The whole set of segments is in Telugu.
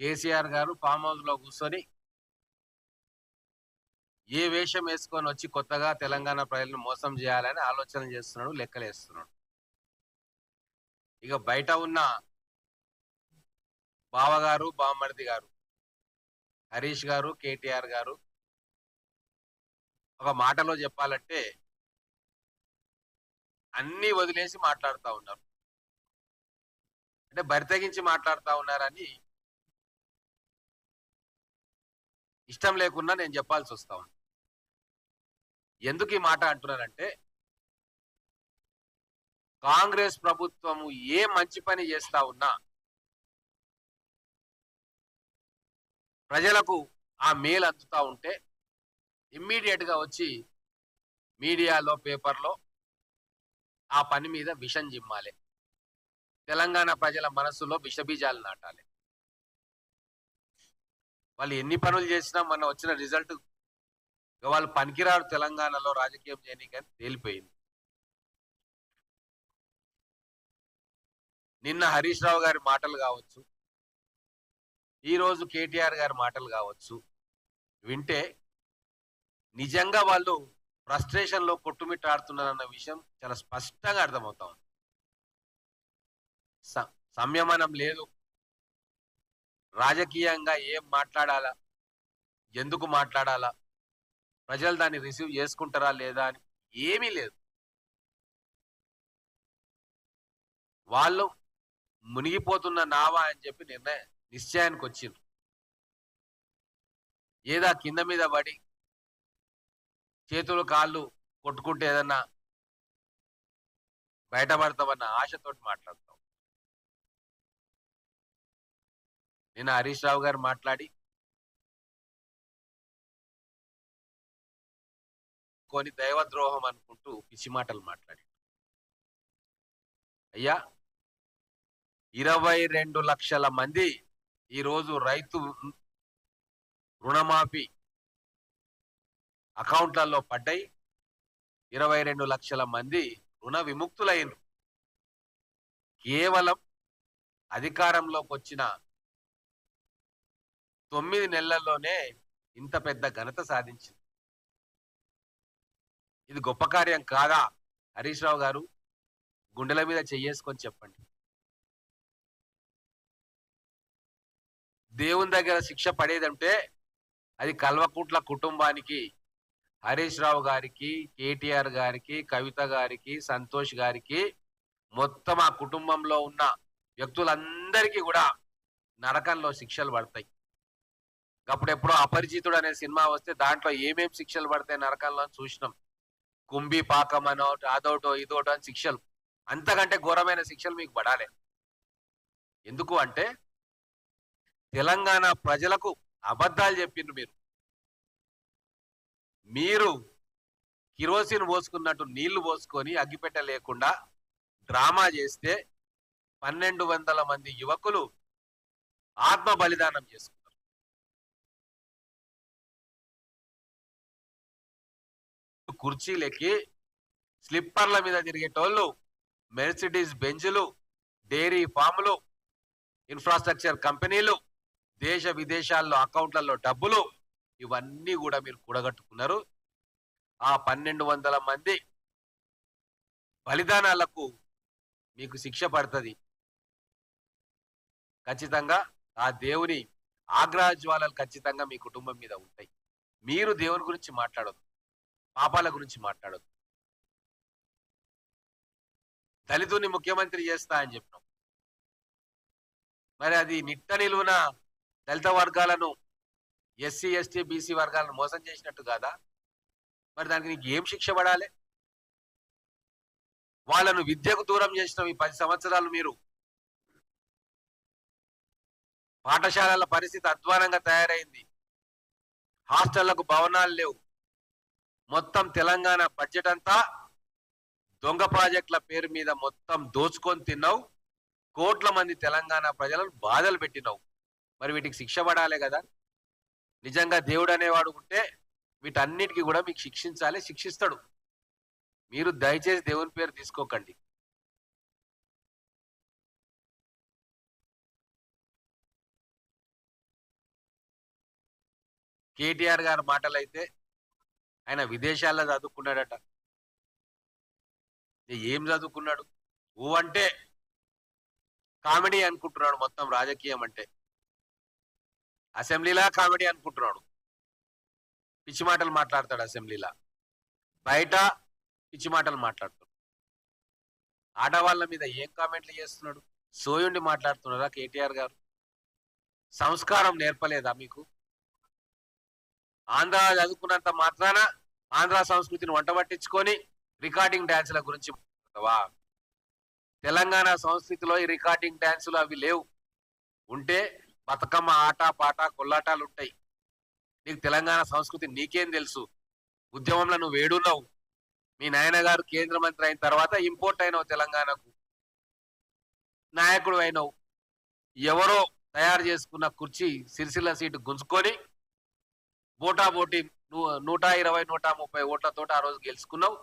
కేసీఆర్ గారు ఫామ్ హౌస్లో కూర్చొని ఏ వేషం వేసుకొని వచ్చి కొత్తగా తెలంగాణ ప్రజలను మోసం చేయాలని ఆలోచన చేస్తున్నాడు లెక్కలేస్తున్నాడు ఇక బయట ఉన్న బావగారు బామ్మర్ది గారు హరీష్ గారు కేటీఆర్ గారు ఒక మాటలో చెప్పాలంటే అన్ని వదిలేసి మాట్లాడుతూ ఉన్నారు. అంటే బరితగించి మాట్లాడుతూ ఉన్నారని ఇష్టం లేకున్నా నేను చెప్పాల్సి వస్తా ఉంది ఎందుకు ఈ మాట అంటున్నానంటే కాంగ్రెస్ ప్రభుత్వము ఏ మంచి పని చేస్తా ఉన్నా ప్రజలకు ఆ మేలు అందుతా ఉంటే ఇమ్మీడియట్గా వచ్చి మీడియాలో పేపర్లో ఆ పని మీద విషం జిమ్మాలి. తెలంగాణ ప్రజల మనసులో విషబీజాలు నాటాలి. వాళ్ళు ఎన్ని పనులు చేసినా మన వచ్చిన రిజల్ట్ వాళ్ళు పనికిరారు తెలంగాణలో రాజకీయం చేయనీకి అని తేలిపోయింది. నిన్న హరీష్ రావు గారి మాటలు కావచ్చు ఈ రోజు కేటీఆర్ గారి మాటలు కావచ్చు వింటే నిజంగా వాళ్ళు ఫ్రస్ట్రేషన్లో కొట్టుమిట్టాడుతున్నారన్న విషయం చాలా స్పష్టంగా అర్థమవుతా ఉంది. స- సంయమనం లేదు రాజకీయంగా ఏం మాట్లాడాలా? ఎందుకు మాట్లాడాలా? ప్రజలు దాన్ని రిసీవ్ చేసుకుంటారా లేదా అని ఏమీ లేదు. వాళ్ళు మునిగిపోతున్న నావా అని చెప్పి నిర్ణయం నిశ్చయానికి వచ్చింది ఏదా కింద మీద పడి చేతులు కాళ్ళు కొట్టుకుంటే ఏదన్నా బయటపడతామన్న ఆశతోటి మాట్లాడతాం. నిన్న హరీష్ రావు గారు మాట్లాడి కొని దైవద్రోహం అనుకుంటూ పిచ్చి మాటలు మాట్లాడి. అయ్యా ఇరవై రెండు లక్షల మంది ఈరోజు రైతు రుణమాఫీ అకౌంట్లలో పడ్డాయి ఇరవై రెండు లక్షల మంది రుణ విముక్తులైన కేవలం అధికారంలోకి వచ్చిన తొమ్మిది నెలల్లోనే ఇంత పెద్ద ఘనత సాధించింది. ఇది గొప్ప కార్యం కాదా? హరీష్ రావు గారు గుండెల మీద చెయ్యేసుకొని చెప్పండి. దేవుని దగ్గర శిక్ష పడేదంటే అది కల్వకుట్ల కుటుంబానికి హరీష్ రావు గారికి కేటీఆర్ గారికి కవిత గారికి సంతోష్ గారికి మొత్తం ఆ కుటుంబంలో ఉన్న వ్యక్తులందరికీ కూడా నరకంలో శిక్షలు పడతాయి. అప్పుడెప్పుడో అపరిచితుడు అనే సినిమా వస్తే దాంట్లో ఏమేం శిక్షలు పడతాయి నరకంలో అని చూసినాం. కుంభి పాకం అనో అదోటో ఇదోటో అని శిక్షలు. అంతకంటే ఘోరమైన శిక్షలు మీకు పడాలి. ఎందుకు అంటే తెలంగాణ ప్రజలకు అబద్ధాలు చెప్పిండ్రు మీరు. మీరు కిరోసిన్ పోసుకున్నట్టు నీళ్ళు పోసుకొని అగ్గిపెట్ట లేకుండా డ్రామా చేస్తే పన్నెండు వందల మంది యువకులు ఆత్మ బలిదానం చేసుకున్నారు కుర్చీలెక్కి స్లిప్పర్ల మీద తిరిగేటోళ్ళు మెర్సిడీస్ బెంజులు డైరీ ఫామ్లు ఇన్ఫ్రాస్ట్రక్చర్ కంపెనీలు దేశ విదేశాల్లో అకౌంట్లలో డబ్బులు ఇవన్నీ కూడా మీరు కూడగట్టుకున్నారు. ఆ పన్నెండు వందల మంది బలిదానాలకు మీకు శిక్ష పడుతుంది. ఖచ్చితంగా ఆ దేవుని ఆగ్రహ జ్వాలలు ఖచ్చితంగా మీ కుటుంబం మీద ఉంటాయి. మీరు దేవుని గురించి మాట్లాడొద్దు. పాపాల గురించి మాట్లాడదు దళితుని ముఖ్యమంత్రి చేస్తా అని చెప్పినాం. మరి అది నిట్ట నిలువున దళిత వర్గాలను ఎస్సీ ఎస్టీ బీసీ వర్గాలను మోసం చేసినట్టు కాదా? మరి దానికి నీకు ఏం శిక్ష పడాలి? వాళ్ళను విద్యకు దూరం చేసిన ఈ పది సంవత్సరాలు మీరు. పాఠశాలల పరిస్థితి అధ్వానంగా తయారైంది. హాస్టళ్ళకు భవనాలు లేవు. మొత్తం తెలంగాణ బడ్జెట్ అంతా దొంగ ప్రాజెక్టుల పేరు మీద మొత్తం దోచుకొని తిన్నావు. కోట్ల మంది తెలంగాణ ప్రజలను బాధలు పెట్టినావు. మరి వీటికి శిక్ష పడాలి కదా. నిజంగా దేవుడు అనేవాడు ఉంటే వీటన్నిటికీ కూడా మీకు శిక్షించాలి శిక్షిస్తాడు. మీరు దయచేసి దేవుని పేరు తీసుకోకండి. కేటీఆర్ గారి మాటలు అయితే ఆయన విదేశాల్లో చదువుకున్నాడట. ఏం చదువుకున్నాడు? ఊ అంటే కామెడీ అనుకుంటున్నాడు మొత్తం రాజకీయం అంటే. అసెంబ్లీలా కామెడీ అనుకుంటున్నాడు. పిచ్చి మాటలు మాట్లాడతాడు అసెంబ్లీలా. బయట పిచ్చి మాటలు మాట్లాడుతాడు ఆడవాళ్ళ మీద ఏం కామెంట్లు చేస్తున్నాడు? సోయుండి మాట్లాడుతున్నారా కేటీఆర్ గారు? సంస్కారం నేర్పలేదా మీకు? ఆంధ్ర చదువుకున్నంత మాత్రాన ఆంధ్ర సంస్కృతిని వంట పట్టించుకొని రికార్డింగ్ డ్యాన్సుల గురించి తెలంగాణ సంస్కృతిలో ఈ రికార్డింగ్ డ్యాన్సులు అవి లేవు. ఉంటే బతుకమ్మ ఆట పాట కొల్లాటాలు ఉంటాయి. నీకు తెలంగాణ సంస్కృతి నీకేం తెలుసు? ఉద్యమంలో నువ్వు వేడున్నావు మీ నాయన గారు కేంద్ర మంత్రి అయిన తర్వాత ఇంపోర్ట్ అయినావు తెలంగాణకు. నాయకుడు అయినావు. ఎవరో తయారు చేసుకున్న కుర్చీ సిరిసిల్ల సీటు గుంజుకొని బోటా పోటీ నూట ఇరవై నూట ముప్పై ఓట్లతో ఆ రోజు గెలుచుకున్నావు.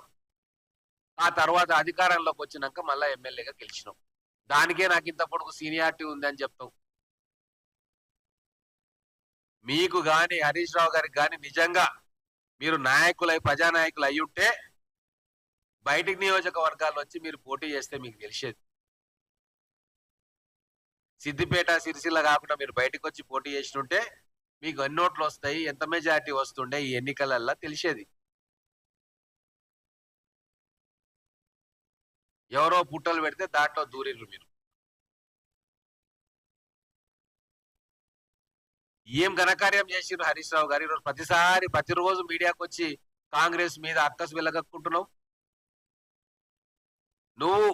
ఆ తర్వాత అధికారంలోకి వచ్చినాక మళ్ళా ఎమ్మెల్యేగా గెలిచినావు. దానికే నాకు ఇంత పొడుగు సీనియారిటీ ఉంది అని చెప్తావు. మీకు గాని హరీష్ రావు గారికి గాని నిజంగా మీరు నాయకులై ప్రజానాయకులు అయి ఉంటే బయటికి నియోజకవర్గాల్లో వచ్చి మీరు పోటీ చేస్తే మీకు తెలిసేది. సిద్దిపేట సిరిసిల్ల కాకుండా మీరు బయటకు వచ్చి పోటీ చేసినుంటే మీకు ఎన్ని ఓట్లు వస్తాయి? ఎంత మెజారిటీ వస్తుండే? ఈ ఎన్నికలల్లా తెలిసేది. ఎవరో పుట్టలు పెడితే దాంట్లో దూరిర్రు మీరు. ఏం ఘనకార్యం చేసిర్రు హరీష్ రావు గారు? ఈరోజు ప్రతిసారి ప్రతిరోజు మీడియాకు వచ్చి కాంగ్రెస్ మీద అక్కసు వెళ్ళగక్కుంటున్నావు నువ్వు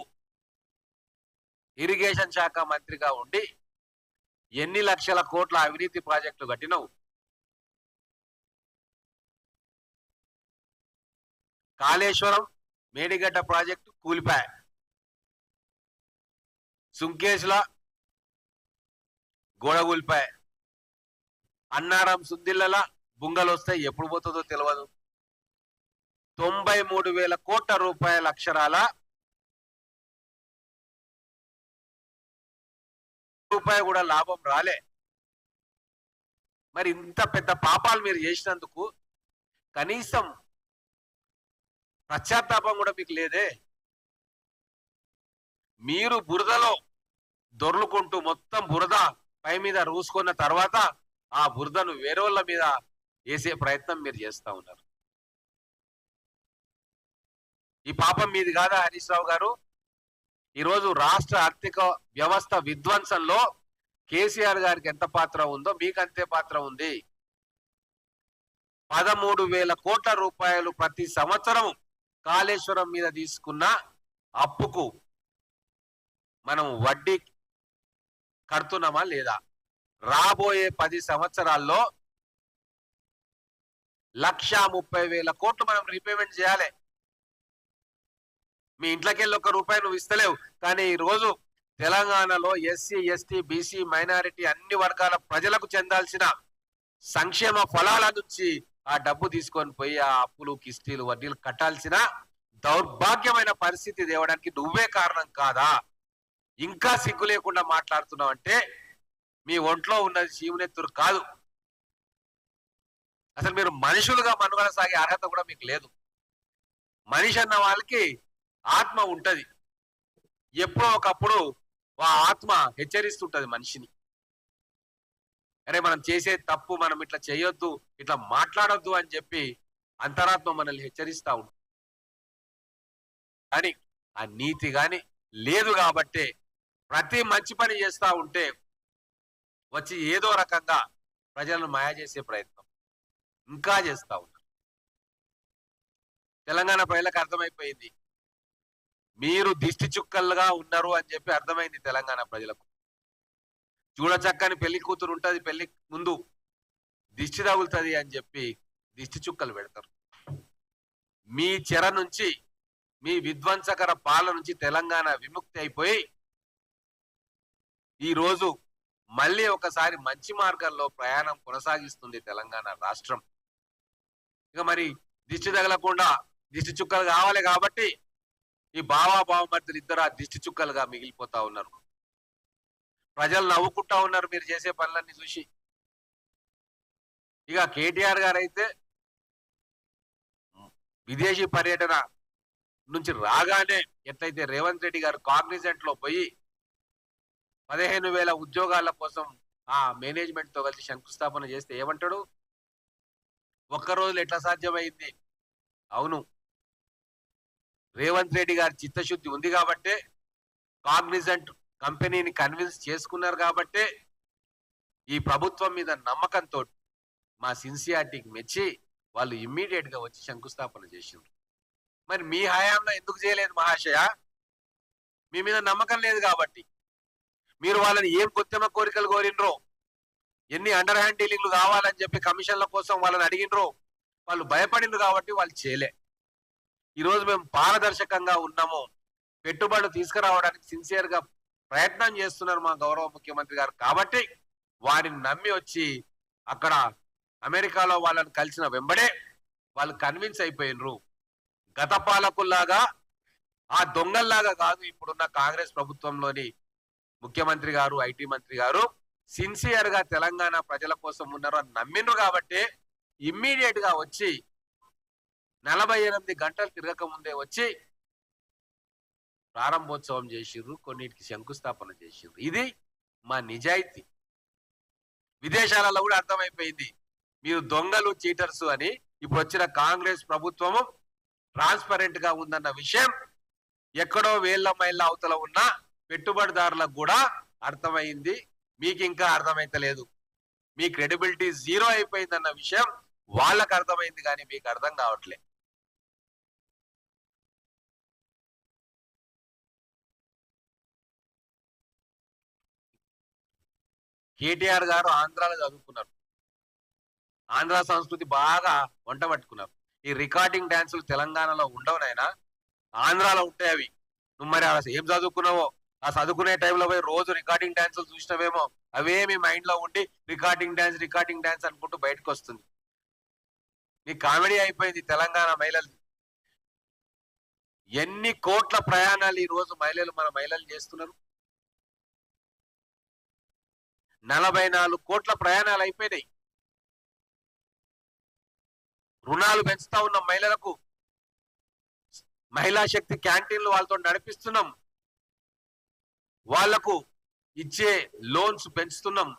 ఇరిగేషన్ శాఖ మంత్రిగా ఉండి ఎన్ని లక్షల కోట్ల అవినీతి ప్రాజెక్టులు కట్టినవు? కాళేశ్వరం మేడిగడ్డ ప్రాజెక్టు కూలిపాయ. సుంకేశ్ల గోడ కూలిపాయ. అన్నారం సుద్దిల్లల బుంగలు వస్తాయి ఎప్పుడు పోతుందో తెలియదు తొంభై మూడు వేల కోట్ల రూపాయల అక్షరాల రూపాయి కూడా లాభం రాలే. మరి ఇంత పెద్ద పాపాలు మీరు చేసినందుకు కనీసం పశ్చాత్తాపం కూడా మీకు లేదే. మీరు బురదలో దొర్లుకుంటూ మొత్తం బురద పై మీద రూసుకున్న తర్వాత ఆ బురదను వేరేళ్ళ మీద వేసే ప్రయత్నం మీరు చేస్తూ ఉన్నారు. ఈ పాపం మీది కాదా హరీష్ రావు గారు? ఈరోజు రాష్ట్ర ఆర్థిక వ్యవస్థ విధ్వంసంలో కేసీఆర్ గారికి ఎంత పాత్ర ఉందో మీకు అంతే పాత్ర ఉంది. పదమూడు వేల కోట్ల రూపాయలు ప్రతి సంవత్సరం కాళేశ్వరం మీద తీసుకున్న అప్పుకు మనం వడ్డీ కడుతున్నామా లేదా? రాబోయే పది సంవత్సరాల్లో లక్షా ముప్పై వేల కోట్లు మనం రీపేమెంట్ చేయాలి. మీ ఇంట్లోకి వెళ్ళి ఒక రూపాయి నువ్వు ఇస్తలేవు. కానీ ఈ రోజు తెలంగాణలో ఎస్సీ ఎస్టీ బీసీ మైనారిటీ అన్ని వర్గాల ప్రజలకు చెందాల్సిన సంక్షేమ ఫలాల నుంచి ఆ డబ్బు తీసుకొని పోయి ఆ అప్పులు కిస్తీలు వడ్డీలు కట్టాల్సిన దౌర్భాగ్యమైన పరిస్థితి తేవడానికి నువ్వే కారణం కాదా? ఇంకా సిగ్గు లేకుండా మాట్లాడుతున్నావు అంటే మీ ఒంట్లో ఉన్నది శివునెత్తురు కాదు. అసలు మీరు మనుషులుగా మనుగడ సాగే అర్హత కూడా మీకు లేదు. మనిషి అన్న వాళ్ళకి ఆత్మ ఉంటది. ఎప్పుడో ఒకప్పుడు ఆ ఆత్మ హెచ్చరిస్తుంటది మనిషిని. అరే మనం చేసే తప్పు మనం ఇట్లా చేయొద్దు ఇట్లా మాట్లాడొద్దు అని చెప్పి అంతరాత్మ మనల్ని హెచ్చరిస్తా ఉంటుంది. కానీ ఆ నీతి కానీ లేదు కాబట్టే ప్రతి మంచి పని చేస్తా ఉంటే వచ్చి ఏదో రకంగా ప్రజలను మాయా చేసే ప్రయత్నం ఇంకా చేస్తా ఉన్నారు తెలంగాణ ప్రజలకు అర్థమైపోయింది. మీరు దిష్టి చుక్కలుగా ఉన్నారు అని చెప్పి అర్థమైంది తెలంగాణ ప్రజలకు. చూడచక్కని పెళ్ళి కూతురు ఉంటుంది పెళ్ళి ముందు దిష్టి తగులుతుంది అని చెప్పి దిష్టి చుక్కలు పెడతారు. మీ చెర నుంచి మీ విధ్వంసకర పాల నుంచి తెలంగాణ విముక్తి అయిపోయి ఈ రోజు మళ్ళీ ఒకసారి మంచి మార్గంలో ప్రయాణం కొనసాగిస్తుంది తెలంగాణ రాష్ట్రం. ఇక మరి దిష్టి తగలకుండా దిష్టి చుక్కలు కావాలి కాబట్టి ఈ బావా బావమర్దులు ఇద్దరు ఆ దిష్టి చుక్కలుగా మిగిలిపోతా ఉన్నారు. ప్రజలు నవ్వుకుంటా ఉన్నారు మీరు చేసే పనులన్నీ చూసి. ఇక కేటీఆర్ గారు అయితే విదేశీ పర్యటన నుంచి రాగానే ఎట్లయితే రేవంత్ రెడ్డి గారు కాగ్నిజెంట్లో పోయి పదిహేను వేల ఉద్యోగాల కోసం ఆ మేనేజ్మెంట్తో కలిసి శంకుస్థాపన చేస్తే ఏమంటాడు? ఒక్క రోజులో ఎట్లా సాధ్యమైంది? అవును రేవంత్ రెడ్డి గారి చిత్తశుద్ధి ఉంది కాబట్టే కాగ్నిజెంట్ కంపెనీని కన్విన్స్ చేసుకున్నారు కాబట్టే ఈ ప్రభుత్వం మీద నమ్మకంతో మా సిన్సియారిటీకి మెచ్చి వాళ్ళు ఇమ్మీడియట్గా వచ్చి శంకుస్థాపన చేసిండ్రు. మరి మీ హయాంలో ఎందుకు చేయలేదు మహాశయ? మీ మీద నమ్మకం లేదు కాబట్టి. మీరు వాళ్ళని ఏం కొత్తమ కోరికలు కోరినరో ఎన్ని అండర్ హ్యాండ్ డీలింగ్లు కావాలని చెప్పి కమిషన్ల కోసం వాళ్ళని అడిగినరో వాళ్ళు భయపడిండ్రు కాబట్టి వాళ్ళు చేయలే. ఈరోజు మేము పారదర్శకంగా ఉన్నాము. పెట్టుబడులు తీసుకురావడానికి సిన్సియర్గా ప్రయత్నం చేస్తున్నారు మా గౌరవ ముఖ్యమంత్రి గారు. కాబట్టి వారిని నమ్మి వచ్చి అక్కడ అమెరికాలో వాళ్ళని కలిసిన వెంబడే వాళ్ళు కన్విన్స్ అయిపోయినరు. గత పాలకుల్లాగా ఆ దొంగల్లాగా కాదు ఇప్పుడున్న కాంగ్రెస్ ప్రభుత్వంలోని ముఖ్యమంత్రి గారు ఐటీ మంత్రి గారు సిన్సియర్గా తెలంగాణ ప్రజల కోసం ఉన్నారు అని నమ్మిండ్రు కాబట్టి ఇమ్మీడియట్గా వచ్చి నలభై ఎనిమిది గంటలు తిరగక ముందే వచ్చి ప్రారంభోత్సవం చేసిర్రు కొన్నిటికి శంకుస్థాపన చేసిర్రు. ఇది మా నిజాయితీ. విదేశాలలో కూడా అర్థమైపోయింది. మీరు దొంగలు చీటర్స్ అని ఇప్పుడు వచ్చిన కాంగ్రెస్ ప్రభుత్వము ట్రాన్స్పరెంట్గా ఉందన్న విషయం ఎక్కడో వేళ్ళ మైళ్ళ అవతల ఉన్న పెట్టుబడిదారులకు కూడా అర్థమైంది. మీకు ఇంకా అర్థమైతలేదు. మీ క్రెడిబిలిటీ జీరో అయిపోయిందన్న విషయం వాళ్ళకు అర్థమైంది కానీ మీకు అర్థం కావట్లే. కేటీఆర్ గారు ఆంధ్రాలో చదువుకున్నారు. ఆంధ్ర సంస్కృతి బాగా వంట పట్టుకున్నారు. ఈ రికార్డింగ్ డ్యాన్సులు తెలంగాణలో ఉండవు నాయనా. ఆంధ్రాలో ఉంటాయి అవి. నువ్వు మరి ఏం చదువుకున్నావో? ఆ చదువుకునే టైంలో పోయి రోజు రికార్డింగ్ డ్యాన్సులు చూసినవేమో? అవే మీ మైండ్లో ఉండి రికార్డింగ్ డ్యాన్స్ రికార్డింగ్ డ్యాన్స్ అనుకుంటూ బయటకు వస్తుంది. నీ కామెడీ అయిపోయింది తెలంగాణ మహిళలు ఎన్ని కోట్ల ప్రయాణాలు ఈ రోజు మహిళలు మన మహిళలు చేస్తున్నారు? నలభై నాలుగు కోట్ల ప్రయాణాలు అయిపోయినాయి. రుణాలు పెంచుతా ఉన్న మహిళలకు మహిళా శక్తి క్యాంటీన్లు వాళ్ళతో నడిపిస్తున్నాం. వాళ్ళకు ఇచ్చే లోన్స్ పెంచుతున్నాం.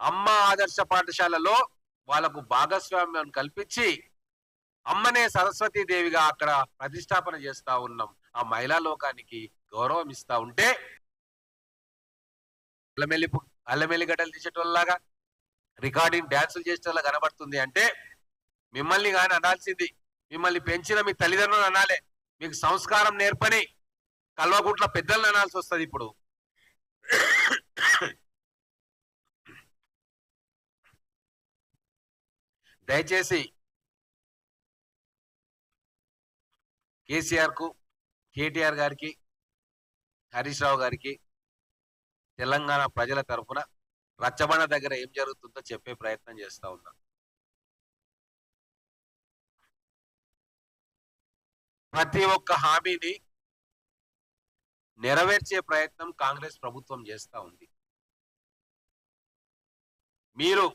అమ్మ ఆదర్శ పాఠశాలలో వాళ్ళకు భాగస్వామ్యం కల్పించి అమ్మనే సరస్వతీ దేవిగా అక్కడ ప్రతిష్టాపన చేస్తా ఉన్నాం. ఆ మహిళా లోకానికి గౌరవం ఇస్తా ఉంటే అల్లమెల్లి అల్లమెల్లిగడ్డలు అల్లమెల్లి గడ్డలు తీసేటోళ్ళలాగా రికార్డింగ్ డాన్సులు చేసేటోళ్ళ కనబడుతుంది అంటే మిమ్మల్ని కానీ అనాల్సింది. మిమ్మల్ని పెంచిన మీ తల్లిదండ్రులు అనాలే. మీకు సంస్కారం నేర్పని కల్వకుంట్ల పెద్దలను అనాల్సి వస్తుంది ఇప్పుడు. దయచేసి కేసీఆర్కు కేటీఆర్ గారికి హరీష్ రావు గారికి తెలంగాణ ప్రజల తరఫున రచ్చబండ దగ్గర ఏం జరుగుతుందో చెప్పే ప్రయత్నం చేస్తూ ఉన్నా. ప్రతి ఒక్క హామీని నెరవేర్చే ప్రయత్నం కాంగ్రెస్ ప్రభుత్వం చేస్తూ ఉంది. మీరు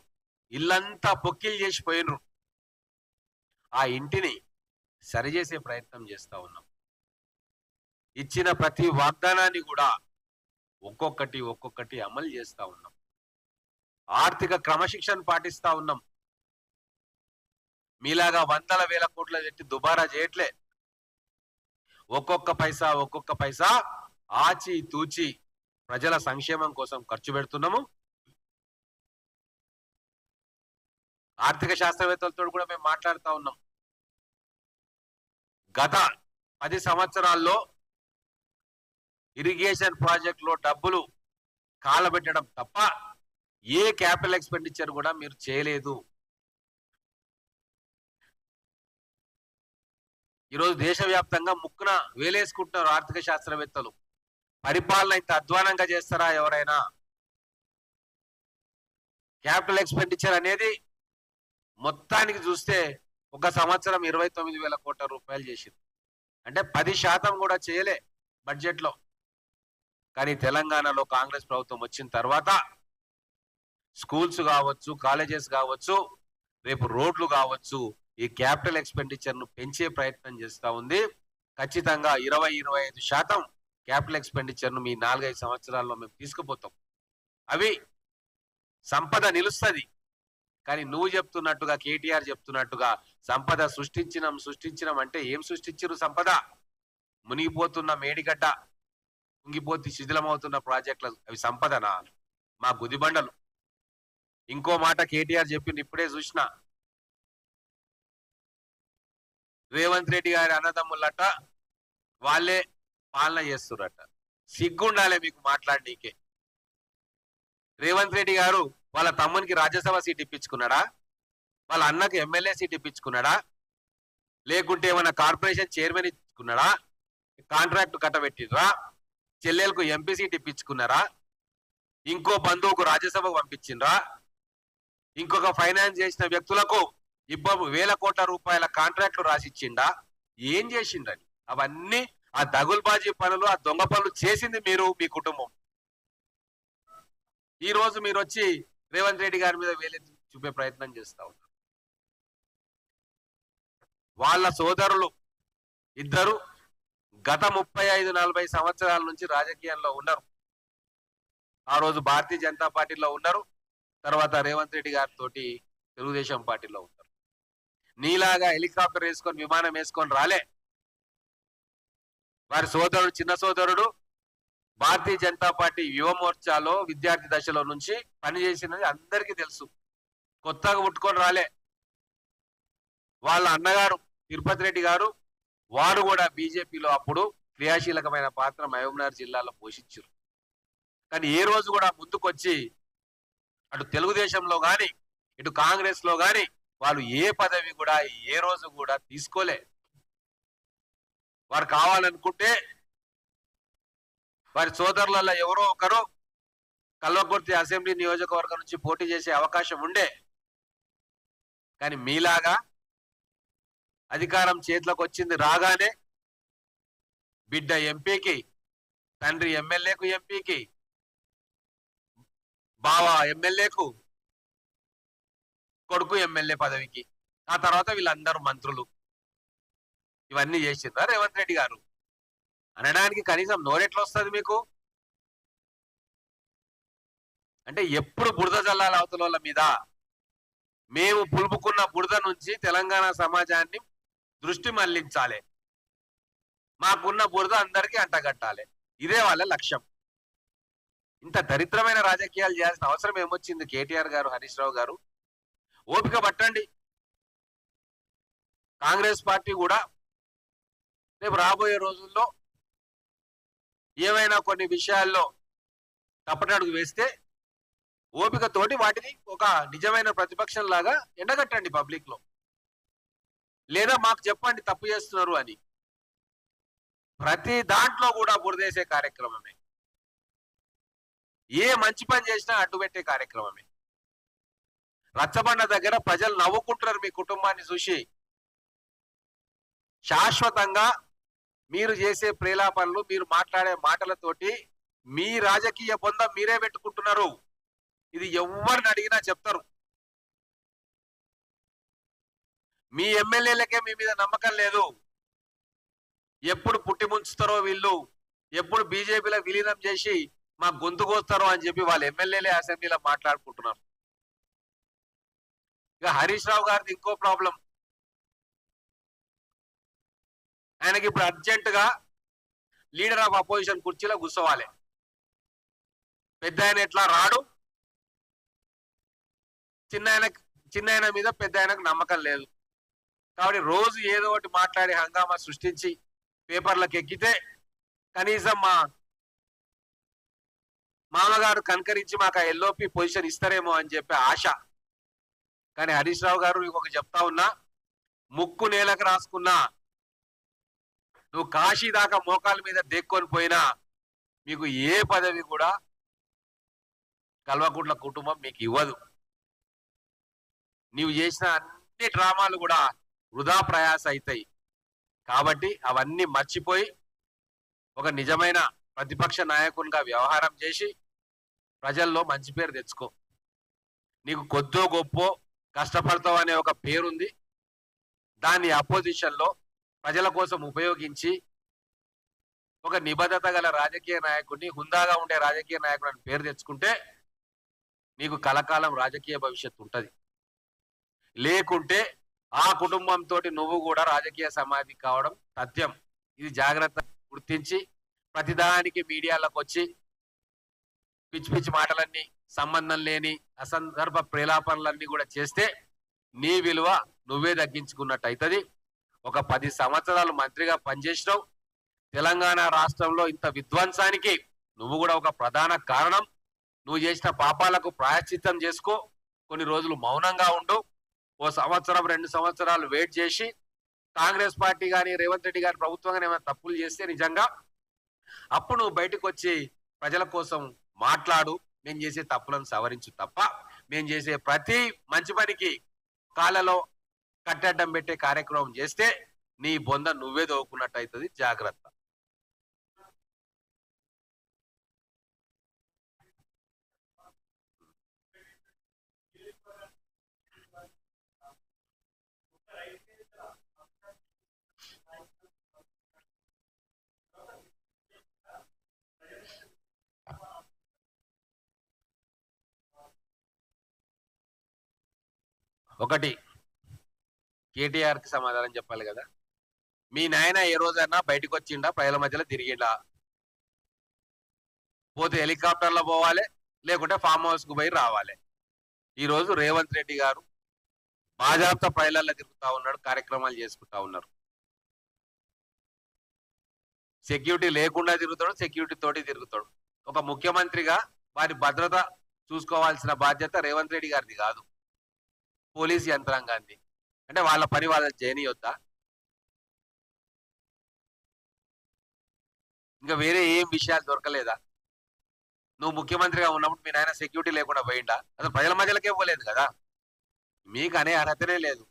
ఇల్లంతా పొక్కిలు చేసిపోయినరు ఆ ఇంటిని సరిచేసే ప్రయత్నం చేస్తూ ఉన్నాం. ఇచ్చిన ప్రతి వాగ్దానాన్ని కూడా ఒక్కొక్కటి ఒక్కొక్కటి అమలు చేస్తా ఉన్నాం. ఆర్థిక క్రమశిక్షణ పాటిస్తా ఉన్నాం. మీలాగా వందల వేల కోట్ల పెట్టి దుబారా చేయట్లే. ఒక్కొక్క పైసా ఒక్కొక్క పైసా ఆచి తూచి ప్రజల సంక్షేమం కోసం ఖర్చు పెడుతున్నాము. ఆర్థిక శాస్త్రవేత్తలతో కూడా మేము మాట్లాడుతూ ఉన్నాం. గత పది సంవత్సరాల్లో ఇరిగేషన్ ప్రాజెక్టులో డబ్బులు కాలబెట్టడం తప్ప ఏ క్యాపిటల్ ఎక్స్పెండిచర్ కూడా మీరు చేయలేదు. ఈరోజు దేశవ్యాప్తంగా ముక్కున వేలేసుకుంటున్నారు ఆర్థిక శాస్త్రవేత్తలు. పరిపాలన ఇంత అధ్వానంగా చేస్తారా ఎవరైనా? క్యాపిటల్ ఎక్స్పెండిచర్ అనేది మొత్తానికి చూస్తే ఒక సంవత్సరం ఇరవై తొమ్మిది వేల కోట్ల రూపాయలు చేసింది. అంటే పది శాతం కూడా చేయలే బడ్జెట్లో. కానీ తెలంగాణలో కాంగ్రెస్ ప్రభుత్వం వచ్చిన తర్వాత స్కూల్స్ కావచ్చు కాలేజెస్ కావచ్చు రేపు రోడ్లు కావచ్చు ఈ క్యాపిటల్ ఎక్స్పెండిచర్ను పెంచే ప్రయత్నం చేస్తూ ఉంది. ఖచ్చితంగా ఇరవై ఇరవై ఐదు శాతం క్యాపిటల్ ఎక్స్పెండిచర్ను మీ నాలుగైదు సంవత్సరాల్లో మేము తీసుకుపోతాం. అవి సంపద నిలుస్తుంది. కానీ నువ్వు చెప్తున్నట్టుగా కేటీఆర్ చెప్తున్నట్టుగా సంపద సృష్టించినం సృష్టించినం అంటే ఏం సృష్టించరు సంపద? మునిగిపోతున్న మేడిగడ్డ. కుంగిపోతి శిథిలమవుతున్న ప్రాజెక్టులు అవి సంపదన? మా గుదిబండలు ఇంకో మాట కేటీఆర్ చెప్పింది ఇప్పుడే చూసిన. రేవంత్ రెడ్డి గారి అన్నదమ్ములట వాళ్ళే పాలన చేస్తున్నారట సిగ్గుండాలే మీకు మాట్లాడనీకే. రేవంత్ రెడ్డి గారు వాళ్ళ తమ్మునికి రాజ్యసభ సీట్ ఇప్పించుకున్నాడా? వాళ్ళ అన్నకు ఎమ్మెల్యే సీట్ ఇప్పించుకున్నాడా? లేకుంటే ఏమైనా కార్పొరేషన్ చైర్మన్ ఇచ్చుకున్నాడా? కాంట్రాక్ట్ కట్టబెట్టిర్రా? చెల్లెలకు ఎంపీ సీట్ ఇప్పించుకున్నారా? ఇంకో బంధువుకు రాజ్యసభకు పంపించిండ్రా? ఇంకొక ఫైనాన్స్ చేసిన వ్యక్తులకు ఇబ్బ వేల కోట్ల రూపాయల కాంట్రాక్ట్లు రాసిచ్చిండా? ఏం చేసిండ్రని అవన్నీ ఆ దగుల్బాజీ పనులు ఆ దొంగ పనులు చేసింది మీరు మీ కుటుంబం. ఈ రోజు మీరు వచ్చి రేవంత్ రెడ్డి గారి మీద వేలెత్తి చూపే ప్రయత్నం చేస్తా ఉన్నారు. వాళ్ళ సోదరులు ఇద్దరు గత ముప్పై ఐదు నలభై సంవత్సరాల నుంచి రాజకీయాల్లో ఉన్నారు. ఆ రోజు భారతీయ జనతా పార్టీలో ఉన్నారు. తర్వాత రేవంత్ రెడ్డి గారితో తెలుగుదేశం పార్టీలో ఉన్నారు. నీలాగా హెలికాప్టర్ వేసుకొని విమానం వేసుకొని రాలే. వారి సోదరుడు చిన్న సోదరుడు భారతీయ జనతా పార్టీ యువ మోర్చాలో విద్యార్థి దశలో నుంచి పనిచేసినది అందరికీ తెలుసు. కొత్తగా పుట్టుకొని రాలే. వాళ్ళ అన్నగారు తిరుపతి రెడ్డి గారు వారు కూడా బీజేపీలో అప్పుడు క్రియాశీలకమైన పాత్ర మహబూబ్నగర్ జిల్లాలో పోషించారు కానీ ఏ రోజు కూడా ముందుకొచ్చి అటు తెలుగుదేశంలో కానీ ఇటు కాంగ్రెస్లో వాళ్ళు ఏ పదవి కూడా ఏ రోజు కూడా తీసుకోలే. వారు కావాలనుకుంటే వారి సోదరులలో ఎవరో ఒకరు కల్వకుర్తి అసెంబ్లీ నియోజకవర్గం నుంచి పోటీ చేసే అవకాశం ఉండే. కానీ మీలాగా అధికారం చేతిలోకి వచ్చింది రాగానే బిడ్డ ఎంపీకి తండ్రి ఎమ్మెల్యేకు ఎంపీకి బావ ఎమ్మెల్యేకు కొడుకు ఎమ్మెల్యే పదవికి. ఆ తర్వాత వీళ్ళందరూ మంత్రులు. ఇవన్నీ చేసిండ్రా రేవంత్ రెడ్డి గారు. అనడానికి కనీసం నోరెట్లా వస్తుంది మీకు? అంటే ఎప్పుడు బురద జల్లాలి అవతల మీద? మేము పులుపుకున్న బురద నుంచి తెలంగాణ సమాజాన్ని దృష్టి మళ్ళించాలి. మాకున్న బురద అందరికీ అంటగట్టాలి. ఇదే వాళ్ళ లక్ష్యం. ఇంత దరిద్రమైన రాజకీయాలు చేయాల్సిన అవసరం ఏమొచ్చింది కేటీఆర్ గారు హరీష్ రావు గారు? ఓపిక పట్టండి. కాంగ్రెస్ పార్టీ కూడా రేపు రాబోయే రోజుల్లో ఏవైనా కొన్ని విషయాల్లో తప్పటడుగు వేస్తే ఓపికతోటి వాటిని ఒక నిజమైన ప్రతిపక్షం లాగా ఎండగట్టండి పబ్లిక్లో. లేదా మాకు చెప్పండి తప్పు చేస్తున్నారు అని. ప్రతి దాంట్లో కూడా బురదేసే కార్యక్రమమే. ఏ మంచి పని చేసినా అడ్డుపెట్టే కార్యక్రమమే. రచ్చబండ దగ్గర ప్రజలు నవ్వుకుంటున్నారు మీ కుటుంబాన్ని చూసి. శాశ్వతంగా మీరు చేసే ప్రేలాపనలు మీరు మాట్లాడే మాటలతోటి మీ రాజకీయ బొందం మీరే పెట్టుకుంటున్నారు. ఇది ఎవరిని అడిగినా చెప్తారు. మీ ఎమ్మెల్యేలకే మీ మీద నమ్మకం లేదు. ఎప్పుడు పుట్టి ముంచుతారో వీళ్ళు ఎప్పుడు బీజేపీలో విలీనం చేసి మా గొంతు కోస్తారో అని చెప్పి వాళ్ళ ఎమ్మెల్యేలే అసెంబ్లీలో మాట్లాడుకుంటున్నారు. ఇక హరీష్ రావు గారిది ఇంకో ప్రాబ్లం. ఆయనకి ఇప్పుడు అర్జెంటుగా లీడర్ ఆఫ్ అపోజిషన్ కుర్చీలో కూర్చోవాలి. పెద్ద ఆయన ఎట్లా రాడు? చిన్న ఆయన చిన్న ఆయన మీద పెద్ద ఆయనకు నమ్మకం లేదు. కాబట్టి రోజు ఏదో ఒకటి మాట్లాడి హంగామా సృష్టించి పేపర్లకు ఎక్కితే కనీసం మా మామగారు కనకరించి మాకు ఆ ఎల్ఓపి పొజిషన్ ఇస్తారేమో అని చెప్పి ఆశ. కానీ హరీష్ రావు గారు నీకు ఒక చెప్తా ఉన్నా ముక్కు నేలకు రాసుకున్నా నువ్వు కాశీ దాకా మోకాల మీద దేక్కొని పోయినా మీకు ఏ పదవి కూడా కల్వకుంట్ల కుటుంబం మీకు ఇవ్వదు. నీవు చేసిన అన్ని డ్రామాలు కూడా వృధా ప్రయాస అవుతాయి కాబట్టి అవన్నీ మర్చిపోయి ఒక నిజమైన ప్రతిపక్ష నాయకునిగా వ్యవహారం చేసి ప్రజల్లో మంచి పేరు తెచ్చుకో. నీకు కొద్దో గొప్పో కష్టపడతావు అనే ఒక పేరుంది. దాన్ని అపోజిషన్లో ప్రజల కోసం ఉపయోగించి ఒక నిబద్ధత గల రాజకీయ నాయకుడిని హుందాగా ఉండే రాజకీయ నాయకుడు అని పేరు తెచ్చుకుంటే నీకు కలకాలం రాజకీయ భవిష్యత్తు ఉంటుంది. లేకుంటే ఆ కుటుంబంతో నువ్వు కూడా రాజకీయ సమాధి కావడం సత్యం. ఇది జాగ్రత్త గుర్తించి ప్రతిదానికి మీడియాలకు వచ్చి పిచ్చి పిచ్చి మాటలన్నీ సంబంధం లేని అసందర్భ ప్రేలాపనలన్నీ కూడా చేస్తే నీ విలువ నువ్వే తగ్గించుకున్నట్టు అవుతుంది ఒక పది సంవత్సరాలు మంత్రిగా పనిచేసినావు. తెలంగాణ రాష్ట్రంలో ఇంత విధ్వంసానికి నువ్వు కూడా ఒక ప్రధాన కారణం. నువ్వు చేసిన పాపాలకు ప్రాయశ్చిత్తం చేసుకో. కొన్ని రోజులు మౌనంగా ఉండు. ఓ సంవత్సరం రెండు సంవత్సరాలు వెయిట్ చేసి కాంగ్రెస్ పార్టీ కానీ రేవంత్ రెడ్డి గారి ప్రభుత్వం కానీ ఏమైనా తప్పులు చేస్తే నిజంగా అప్పుడు నువ్వు బయటకు వచ్చి ప్రజల కోసం మాట్లాడు. మేము చేసే తప్పులను సవరించు తప్ప మేము చేసే ప్రతి మంచి పనికి కాళ్ళలో కట్టడ్డం పెట్టే కార్యక్రమం చేస్తే నీ బొంద నువ్వే దోకున్నట్టు అవుతుంది. జాగ్రత్త. ఒకటి. కేటీఆర్కి సమాధానం చెప్పాలి కదా. మీ నాయన ఏ రోజైనా బయటకు వచ్చిండా ప్రజల మధ్యలో తిరిగిండా? పోతే హెలికాప్టర్లో పోవాలి లేకుంటే ఫామ్ హౌస్కు పోయి రావాలి. ఈరోజు రేవంత్ రెడ్డి గారు బాజాప్త ప్రజలలో తిరుగుతూ ఉన్నాడు కార్యక్రమాలు చేసుకుంటా ఉన్నారు. సెక్యూరిటీ లేకుండా తిరుగుతాడు సెక్యూరిటీ తోటి తిరుగుతాడు. ఒక ముఖ్యమంత్రిగా వారి భద్రత చూసుకోవాల్సిన బాధ్యత రేవంత్ రెడ్డి గారిది కాదు. పోలీస్ యంత్రాంగాన్ని. అంటే వాళ్ళ పని వాళ్ళ చేయనియొద్దా ఇంకా వేరే ఏం విషయాలు దొరకలేదా? నువ్వు ముఖ్యమంత్రిగా ఉన్నప్పుడు మీ నాయన సెక్యూరిటీ లేకుండా పోయిండా? అసలు ప్రజల మధ్యలోకే పోలేదు కదా? మీకు అనే అర్హతనే లేదు.